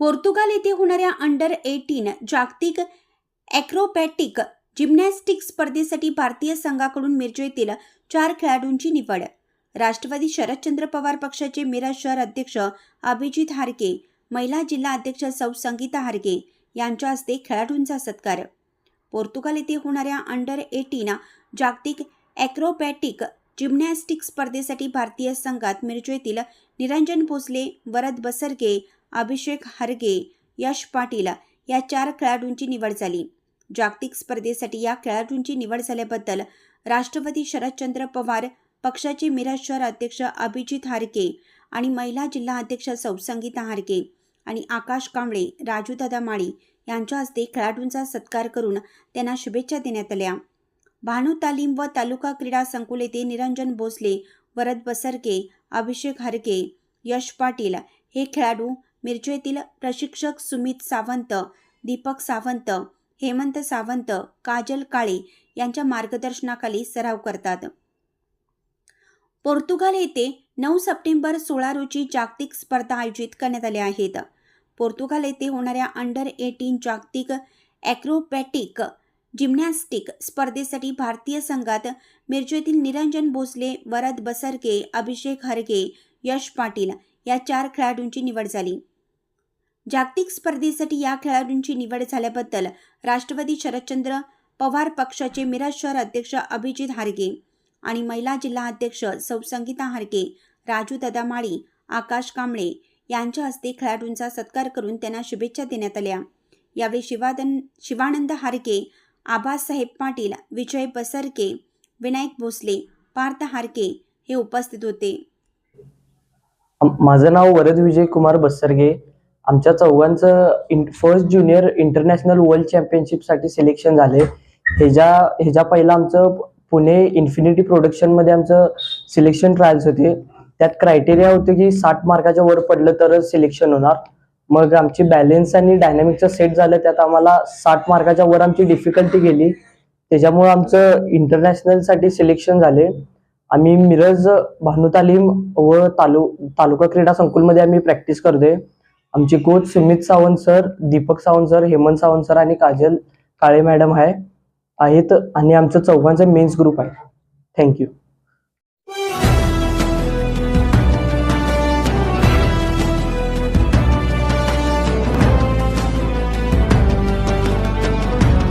Portugal येथे होणाऱ्या under eighteen जागतिक ॲक्रोबॅटिक जिम्नॅस्टिक स्पर्धेसाठी भारतीय संघाकडून मिरजो येथील चार खेळाडूंची निवड. राष्ट्रवादी शरदचंद्र पवार पक्षाचे मिरज शहर अध्यक्ष अभिजित हारके महिला जिल्हा अध्यक्ष सौ संगीता हारके यांच्या हस्ते खेळाडूंचा सत्कार. पोर्तुगाल येथे होणाऱ्या अंडर एटीन जागतिक ॲक्रोबॅटिक जिम्नॅस्टिक स्पर्धेसाठी भारतीय संघात मिरजो येथील निरंजन भोसले वरद बसरगे अभिषेक हरगे यश पाटील या चार खेळाडूंची निवड झाली. जागतिक स्पर्धेसाठी या खेळाडूंची निवड झाल्याबद्दल राष्ट्रपती शरदचंद्र पवार पक्षाचे मिरज शहर अध्यक्ष अभिजित हारके आणि महिला जिल्हा अध्यक्ष सौसंगीता हारके आणि आकाश कांबळे राजूदादा माळी यांच्या हस्ते खेळाडूंचा सत्कार करून त्यांना शुभेच्छा देण्यात आल्या. भानू तालीम व तालुका क्रीडा संकुल येथे निरंजन भोसले वरद बसरके अभिषेक हरके यश पाटील हे खेळाडू मिरज येथील प्रशिक्षक सुमित सावंत दीपक सावंत हेमंत सावंत काजल काळे यांच्या मार्गदर्शनाखाली सराव करतात. पोर्तुगाल येथे नऊ सप्टेंबर सोळा रोजी जागतिक स्पर्धा आयोजित करण्यात आल्या आहेत. पोर्तुगाल येथे होणाऱ्या अंडर एटीन जागतिक ॲक्रोबॅटिक जिम्नॅस्टिक स्पर्धेसाठी भारतीय संघात मिरज येथील निरंजन भोसले वरद बसरके अभिषेक हरगे यश पाटील या चार खेळाडूंची निवड झाली. जागतिक स्पर्धेसाठी या खेळाडूंची निवड झाल्याबद्दल राष्ट्रवादी शरदचंद्र पवार पक्षाचे मिरज शहर अध्यक्ष अभिजित हारगे आणि महिला जिल्हा अध्यक्ष सौसंगीता हारके राजू दादा माळी आकाश कांबळे यांच्या हस्ते खेळाडूंचा सत्कार करून त्यांना शुभेच्छा देण्यात आल्या. यावेळी शिवादन शिवानंद हारके आबासाहेब पाटील विजय बसरके विनायक भोसले पार्थ हारके हे उपस्थित होते. माझं नाव वरद विजय कुमार बसरगे आमच्या चौघांचं in first junior international world चॅम्पियनशिपसाठी selection झाले. ह्याच्या ह्याच्या पहिला आमचं पुणे इन्फिनिटी प्रोडक्शनमध्ये आमचं सिलेक्शन ट्रायल्स होते. त्यात क्रायटेरिया होते की साठ मार्काच्या वर पडलं तरच सिलेक्शन होणार. मग आमची बॅलेन्स आणि डायनॅमिकचं सेट झालं त्यात आम्हाला साठ मार्काच्या वर आमची डिफिकल्टी गेली. त्याच्यामुळे आमचं इंटरनॅशनलसाठी सिलेक्शन झाले. आम्ही मिरज भानू तालीम व तालु तालुका क्रीडा संकुलमध्ये आम्ही प्रॅक्टिस करतोय. आमचे coach Sumit Sawant sir Deepak Sawant sir Hemant Sawant sir आणि काजल काळे मॅडम आहे. आहेत आणि आमचं चौघांचा मेन्स ग्रुप आहे. Thank you